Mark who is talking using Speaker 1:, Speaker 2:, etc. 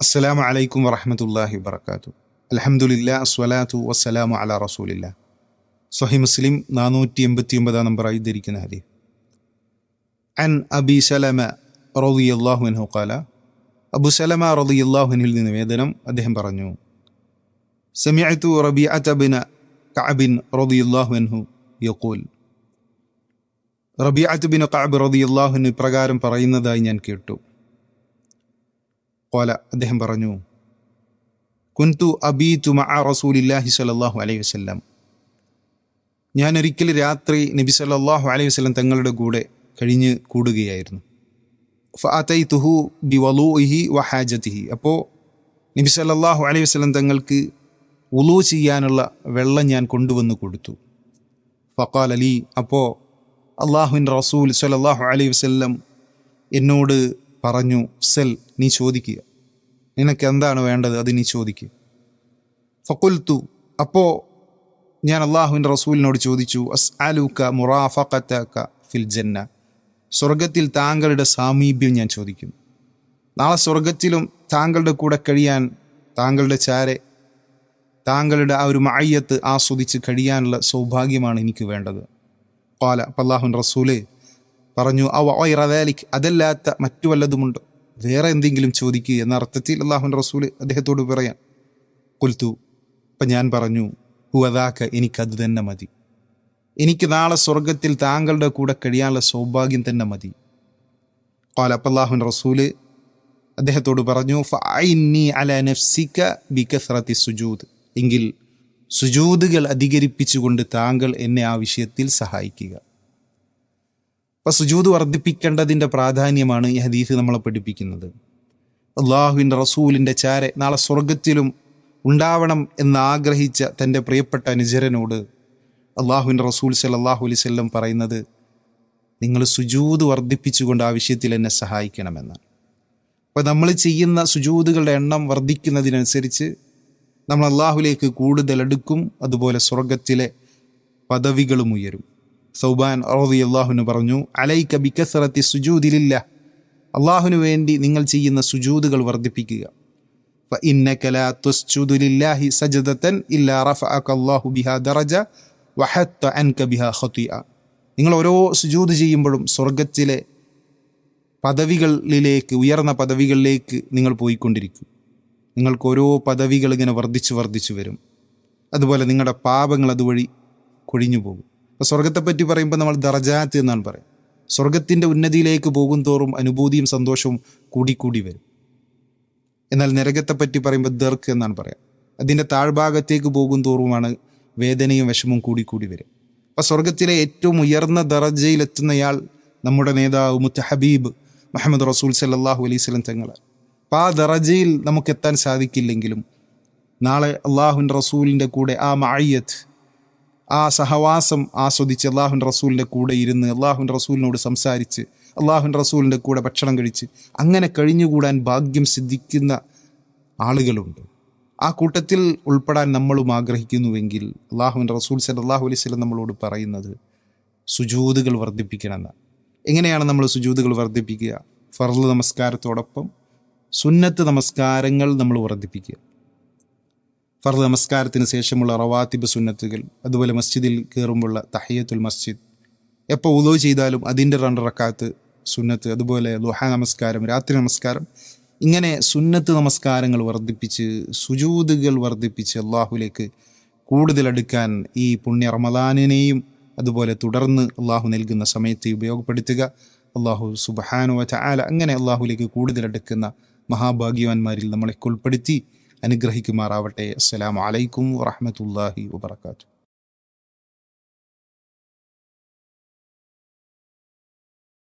Speaker 1: അസ്സലാമു അലൈക്കും വറഹമത്തല്ലാഹി വബർക്കാത്തു അലഹമുല്ല അസ്വലാത്തു വസ്സലാമു അല റസൂലില്ല സൊഹി മുസ്ലിം നാനൂറ്റി എൺപത്തി ഒമ്പതാം നമ്പറായി ധരിക്കുന്ന ഹരി അൻ അബി സലമ റളിയല്ലാഹു അൻഹു ഖാല അബു സലമ റളിയല്ലാഹുനിൽ നിന്ന് വേദനം അദ്ദേഹം പറഞ്ഞു. സമിഅത്തു റബി ബിൻ കഅബിൻ റളിയല്ലാഹു അൻഹു യഖൂൽ. റബിഅത്ത് ബിൻ കഅബ് റളിയല്ലാഹു ഇപ്രകാരം പറയുന്നതായി ഞാൻ കേട്ടു. കോല അദ്ദേഹം പറഞ്ഞു കുന്തു അബീതു മഅ റസൂലില്ലാഹി സ്വല്ലല്ലാഹു അലൈഹി വസല്ലം. ഞാൻ ഒരിക്കൽ രാത്രി നബി സല്ലാഹു അലൈഹി വസ്ലം തങ്ങളുടെ കൂടെ കഴിഞ്ഞ് കൂടുകയായിരുന്നു. ഫാത്തൈ തുഹു ബി ഫഅതൈതുഹു വ വഹാജതിഹി അപ്പോൾ നബി സല്ലാഹു അലൈഹി വസ്ലം തങ്ങൾക്ക് ഉലു ചെയ്യാനുള്ള വെള്ളം ഞാൻ കൊണ്ടുവന്ന് കൊടുത്തു. ഫക്കാൽ അലി അപ്പോൾ അള്ളാഹുൻ റസൂൽ സലാഹു അലൈഹി വസല്ലം എന്നോട് പറഞ്ഞു സെൽ നീ ചോദിക്കുക. നിനക്ക് എന്താണ് വേണ്ടത്? അത് നീ ചോദിക്കുക ഫക്കുൽത്തു അപ്പോൾ ഞാൻ അള്ളാഹുവിന്റെ റസൂലിനോട് ചോദിച്ചു അസ് അലൂക്ക മുറാഫക്കത്തക്ക ഫിൽ ജന്ന. സ്വർഗത്തിൽ താങ്കളുടെ സാമീപ്യം ഞാൻ ചോദിക്കുന്നു നാളെ സ്വർഗത്തിലും താങ്കളുടെ കൂടെ കഴിയാൻ താങ്കളുടെ ചാരെ താങ്കളുടെ ആ ഒരു മയ്യത്ത് ആസ്വദിച്ച് കഴിയാനുള്ള സൗഭാഗ്യമാണ് എനിക്ക് വേണ്ടത്. പാല അള്ളാഹുൻ റസൂലേ പറഞ്ഞു അവ അതല്ലാത്ത മറ്റു വല്ലതുമുണ്ടോ? വേറെ എന്തെങ്കിലും ചോദിക്കുക എന്ന അർത്ഥത്തിൽ അള്ളാഹുൻ റസൂൽ അദ്ദേഹത്തോട് പറയാൻ. കൊൽത്തു അപ്പം ഞാൻ പറഞ്ഞു ഹുവദാക്ക എനിക്കത് തന്നെ മതി. എനിക്ക് നാളെ സ്വർഗത്തിൽ താങ്കളുടെ കൂടെ കഴിയാനുള്ള സൗഭാഗ്യം തന്നെ മതി. കാല അപ്പല്ലാഹുൻ റസൂൽ അദ്ദേഹത്തോട് പറഞ്ഞു അല സുജൂദ്. എങ്കിൽ സുജൂദുകൾ അധികരിപ്പിച്ചുകൊണ്ട് താങ്കൾ എന്നെ ആ വിഷയത്തിൽ സഹായിക്കുക. അപ്പം സുജൂത് വർദ്ധിപ്പിക്കേണ്ടതിന്റെ പ്രാധാന്യമാണ് ഈ ഹദീസ് നമ്മളെ പഠിപ്പിക്കുന്നത്. അള്ളാഹുവിന്റെ റസൂലിന്റെ ചാരെ നാളെ സ്വർഗത്തിലും ഉണ്ടാവണം എന്നാഗ്രഹിച്ച തന്റെ പ്രിയപ്പെട്ട അനുചരനോട് അള്ളാഹുവിന്റെ റസൂൽ സല്ലാഹു അലൈവല്ലം പറയുന്നത് നിങ്ങൾ സുജൂത് വർദ്ധിപ്പിച്ചുകൊണ്ട് ആ വിഷയത്തിൽ എന്നെ സഹായിക്കണമെന്ന്. അപ്പോൾ നമ്മൾ ചെയ്യുന്ന സുജൂതുകളുടെ എണ്ണം വർദ്ധിക്കുന്നതിനനുസരിച്ച് നമ്മൾ അള്ളാഹുലേക്ക് കൂടുതൽ അടുക്കും അതുപോലെ സ്വർഗത്തിലെ പദവികളും ഉയരും. സൗബാൻ റോദി അള്ളാഹുന് പറഞ്ഞു അലൈക്ക ബിക്കസറത്തി സുജൂതിലില്ല അള്ളാഹുനു വേണ്ടി നിങ്ങൾ ചെയ്യുന്ന സുജൂദുകൾ വർദ്ധിപ്പിക്കുക. നിങ്ങൾ ഓരോ സുജൂദ് ചെയ്യുമ്പോഴും സ്വർഗത്തിലെ പദവികളിലേക്ക് ഉയർന്ന പദവികളിലേക്ക് നിങ്ങൾ പോയിക്കൊണ്ടിരിക്കും. നിങ്ങൾക്ക് ഓരോ പദവികൾ ഇങ്ങനെ വർദ്ധിച്ചു വർദ്ധിച്ചു വരും. അതുപോലെ നിങ്ങളുടെ പാപങ്ങൾ അതുവഴി കൊഴിഞ്ഞു പോകും അപ്പോൾ സ്വർഗത്തെപ്പറ്റി പറയുമ്പോൾ നമ്മൾ ദർജാത്ത് എന്നാണ് പറയുക സ്വർഗത്തിന്റെ ഉന്നതിയിലേക്ക് പോകും തോറും അനുഭൂതിയും സന്തോഷവും കൂടിക്കൂടി വരും. എന്നാൽ നരകത്തെപ്പറ്റി പറയുമ്പോൾ ദർക്ക് എന്നാണ് പറയാം. അതിന്റെ താഴ്ഭാഗത്തേക്ക് പോകും തോറുമാണ് വേദനയും വിഷമവും കൂടിക്കൂടി വരും. അപ്പോൾ സ്വർഗത്തിലെ ഏറ്റവും ഉയർന്ന ദറജയിലെത്തുന്നയാൾ നമ്മുടെ നേതാവ് മുത്ത ഹബീബ് മുഹമ്മദ് റസൂൽ സല്ലാഹു അലൈഹി തങ്ങൾ അപ്പോൾ ആ ദറജയിൽ നമുക്ക് എത്താൻ സാധിക്കില്ലെങ്കിലും നാളെ അള്ളാഹുൻ റസൂലിന്റെ കൂടെ ആ മയ്യത്ത് ആ സഹവാസം ആസ്വദിച്ച് അള്ളാഹുൻ റസൂലിന്റെ കൂടെ ഇരുന്ന് അള്ളാഹുൻ റസൂലിനോട് സംസാരിച്ച് അള്ളാഹുൻ റസൂലിന്റെ കൂടെ ഭക്ഷണം കഴിച്ച് അങ്ങനെ കഴിഞ്ഞുകൂടാൻ ഭാഗ്യം സിദ്ധിക്കുന്ന ആളുകളുണ്ട്. ആ കൂട്ടത്തിൽ ഉൾപ്പെടാൻ നമ്മളും ആഗ്രഹിക്കുന്നുവെങ്കിൽ അള്ളാഹുൻ റസൂൽ സലാഹു അലൈഹി സ്വലം നമ്മളോട് പറയുന്നത് സുജൂതുകൾ വർദ്ധിപ്പിക്കണമെന്ന്. എങ്ങനെയാണ് നമ്മൾ സുജൂതുകൾ വർദ്ധിപ്പിക്കുക? ഫർദ് നമസ്കാരത്തോടൊപ്പം സുന്നത്ത് നമസ്കാരങ്ങൾ നമ്മൾ വർദ്ധിപ്പിക്കുക. ഫർദ് നമസ്കാരത്തിന് ശേഷമുള്ള റവാത്തിബ് സുന്നത്തുകൾ അതുപോലെ മസ്ജിദിൽ കയറുമ്പോഴുള്ള തഹയ്യത്തുൽ മസ്ജിദ്. എപ്പോൾ ഉദോ ചെയ്താലും അതിന്റെ രണ്ട് റക്കാത്ത് സുന്നത്ത് അതുപോലെ ലുഹ നമസ്കാരം രാത്രി നമസ്കാരം. ഇങ്ങനെ സുന്നത്ത് നമസ്കാരങ്ങൾ വർദ്ധിപ്പിച്ച് സുജൂതുകൾ വർദ്ധിപ്പിച്ച് അള്ളാഹുലേക്ക് കൂടുതൽ അടുക്കാൻ ഈ പുണ്യ റമദാനിനെയും അതുപോലെ തുടർന്ന് അള്ളാഹു നൽകുന്ന സമയത്തെ ഉപയോഗപ്പെടുത്തുക. അള്ളാഹു സുബഹാനുവ ചാല അങ്ങനെ അള്ളാഹുലേക്ക് കൂടുതൽ അടുക്കുന്ന മഹാഭാഗ്യവാന്മാരിൽ നമ്മളെ ഉൾപ്പെടുത്തി അനുഗ്രഹിക്കുമാറാവട്ടെ. അസ്സലാമു അലൈക്കും വറഹമത്തല്ലാഹി വബർക്കാത്തു